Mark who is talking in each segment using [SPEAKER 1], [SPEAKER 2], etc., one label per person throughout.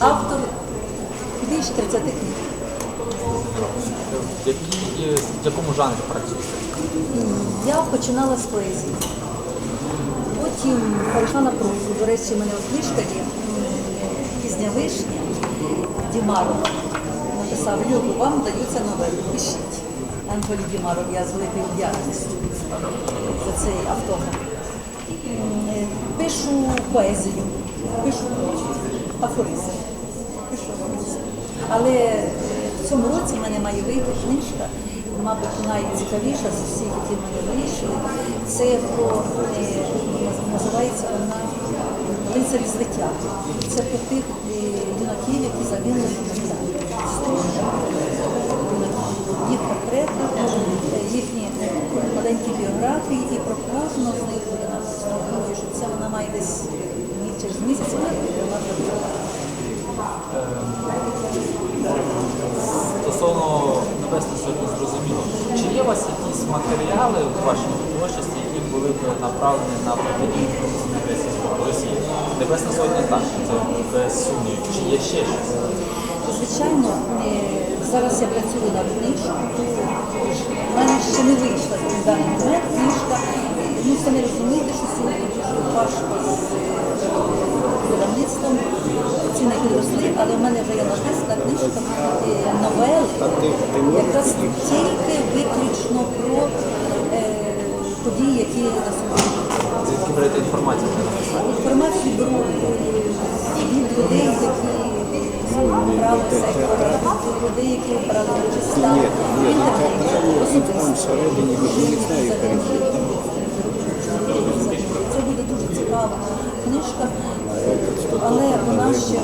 [SPEAKER 1] Автор більше 30 книг.
[SPEAKER 2] в якій, в якому жанрі працюєте?
[SPEAKER 1] Я починала з поезії. Потім перейшла на прозу. До речі, в мене от книжка є пізня вишня Дімарова. Написав Любу, вам даються новели. Пишіть. Анатолій Дімаров, я з великою вдячністю за цей автограф. Е, Пишу поезію, пишу прозу, афоризм. Але в цьому році в мене має вийти книжка, мабуть, найцікавіша з усіх, які мене вийшли. Це про е, називається вона лицарі з. Це про тих е, юнаків, які загинули в Майдані. Їх портрети, е, їхні маленькі біографії і про кожного з них я написала, що це вона має десь ні, через місяць вона вона вже буде.
[SPEAKER 2] Стосовно Небесної Сотні зрозуміло. Чи є у вас якісь матеріали в вашій творчості, які були б направлені на протидію агресії з боку Росії? Небесна Сотня так, це без сумнівів. Чи є ще щось?
[SPEAKER 1] Звичайно, е, зараз я працюю над книжкою. У мене ще не вийшла в даний момент книжка. Ну, самі розумієте, що сьогодні дуже важко з е, видавництвом. Ціни підросли, але в мене вже є написана книжка е, новели, якраз тільки виключно про е, події, які на сьогодні.
[SPEAKER 2] Звідки берете? Інформацію
[SPEAKER 1] від людей, які брали участь в
[SPEAKER 3] Нет, нет,
[SPEAKER 1] інтернеті,
[SPEAKER 3] там всередині ви не знаю перехід.
[SPEAKER 1] Це буде дуже цікава книжка, але вона ще.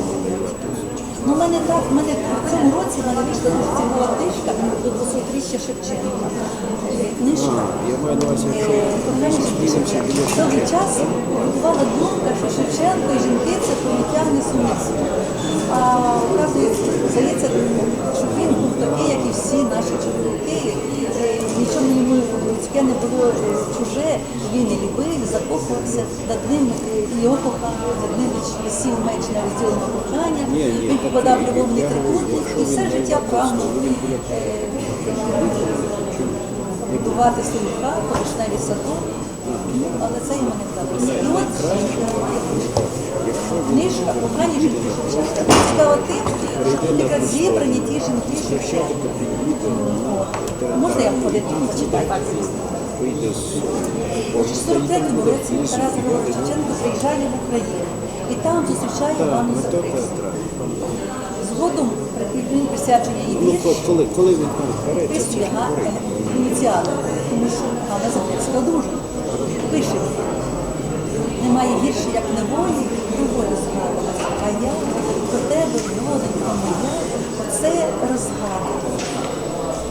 [SPEAKER 1] Ну, в мене так, в мене в цьому році в мене вийшла дуже цікава книжка до 200 Шевченка. Е, Книжка.
[SPEAKER 3] Я маю на увазі,
[SPEAKER 1] Е,
[SPEAKER 3] що зустрінемося біля
[SPEAKER 1] Довгий час будувала думка, що Шевченко і жінки це поняття несумісні. А оказується, здається, що він був такий, як і всі наші чоловіки. Е, Нічого йому людське не було е, чуже, він і любив, закохувався, над ним е, і його кохав, над ним висів меч на розділеного кохання, він попадав в любовний трикутник і все життя прагнув е, будувати свою хату, вишневі садок, але це йому не вдалося. І от книжка кохання жінки Шевченка. Цікаво тим, що якраз зібрані ті жінки Шевченка. Можна я зачитати?
[SPEAKER 3] Вийде
[SPEAKER 1] У 43-му році Тарас Григорович Шевченко приїжджає в Україну і там зустрічає Івану
[SPEAKER 3] мета
[SPEAKER 1] Згодом він присвячує її
[SPEAKER 3] Ну,
[SPEAKER 1] вірш.
[SPEAKER 3] ко- коли, коли він
[SPEAKER 1] Підписує на ініціали, тому що Ганна Запорізька одружена. Пише, немає гірше, як неволі, доволі згадувати. А я до тебе, воденька моя, оце розгадую.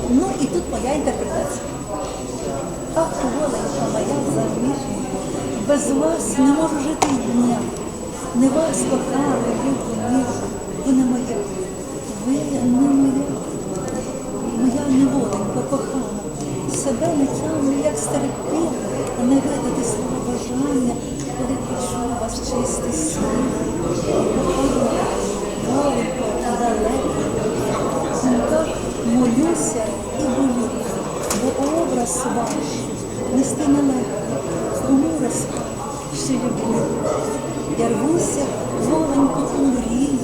[SPEAKER 1] Ну і тут моя інтерпретація. Ах, воленька моя заміжня, без вас не можу жити й дня. Не вас кохаю, люблю, ніжу, ви не моя, ви не моя. Моя неволенька кохана, себе не як стерпіти, не видати свого бажання, коли почую вас чистий. Кохана, далеко, далеко, молюся і болю, бо образ ваш нести нелегко, розкажу, що люблю. Я рвуся воленько у мрію,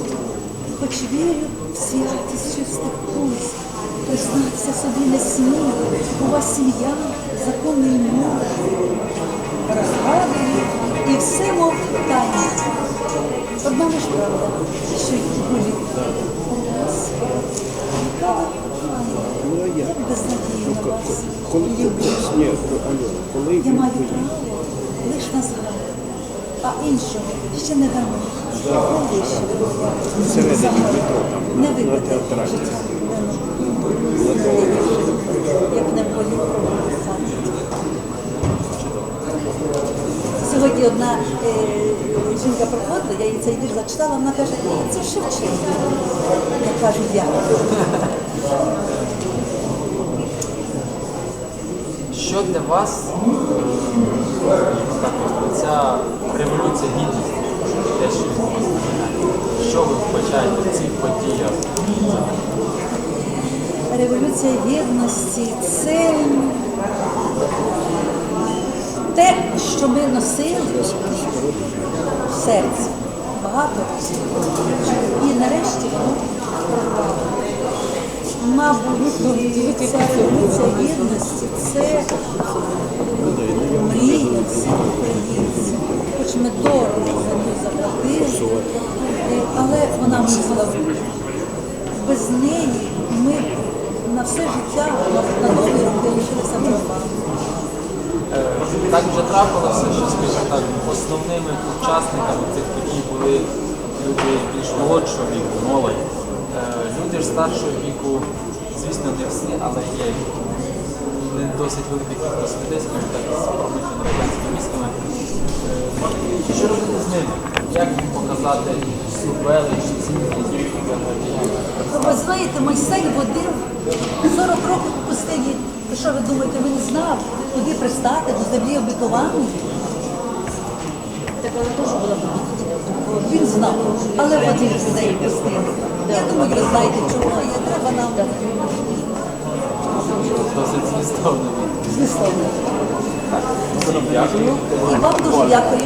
[SPEAKER 1] хоч вірю в святість чистих пульсів, признатися собі не смію, у вас сім'я, законний муж. Розгадую і все мов тайна. Одна лиш правда, що й ви файна,
[SPEAKER 3] Ну, як?
[SPEAKER 1] безнадійно вас. Люблю. Я маю право лиш на згадку, а іншого ще не дано. Навіщо
[SPEAKER 3] метро,
[SPEAKER 1] не
[SPEAKER 3] на
[SPEAKER 1] вибити життя. Як не промовляти. Сьогодні одна е, жінка проходила, я їй цей вірш зачитала, вона каже, це Шевченко. Я кажу, я.
[SPEAKER 2] Що для вас так, ця революція гідності? Те, що що ви вбачаєте в цих подіях?
[SPEAKER 1] Революція гідності це те, що ми носили в серці багато. І нарешті. Мабуть, ця революція гідності це мрія всіх українців. Хоч ми дорого за неї заплатили, але вона мусила бути. Без неї ми на все життя, на, довгі роки лишилися вдома.
[SPEAKER 2] Е, Так вже трапилося, що, скажімо так, основними учасниками цих подій були люди більш молодшого віку, молодь. Е, Люди ж старшого віку, звісно, не всі, але є не досить велика кількість людей, скажімо так, з промишленими радянськими мізками. Е, Що робити з ними? Як їм показати велич, цінність?
[SPEAKER 1] Ви знаєте, Мойсей водив 40 років у пустині. Що ви думаєте, він знав, куди пристати до землі обетованої?
[SPEAKER 4] Так вона теж була.
[SPEAKER 1] Він знав, але водив людей у пустили. Я думаю, ви знаєте, чого є. Треба нам
[SPEAKER 2] Досить змістовно.
[SPEAKER 1] змістовно. І вам дуже дякую.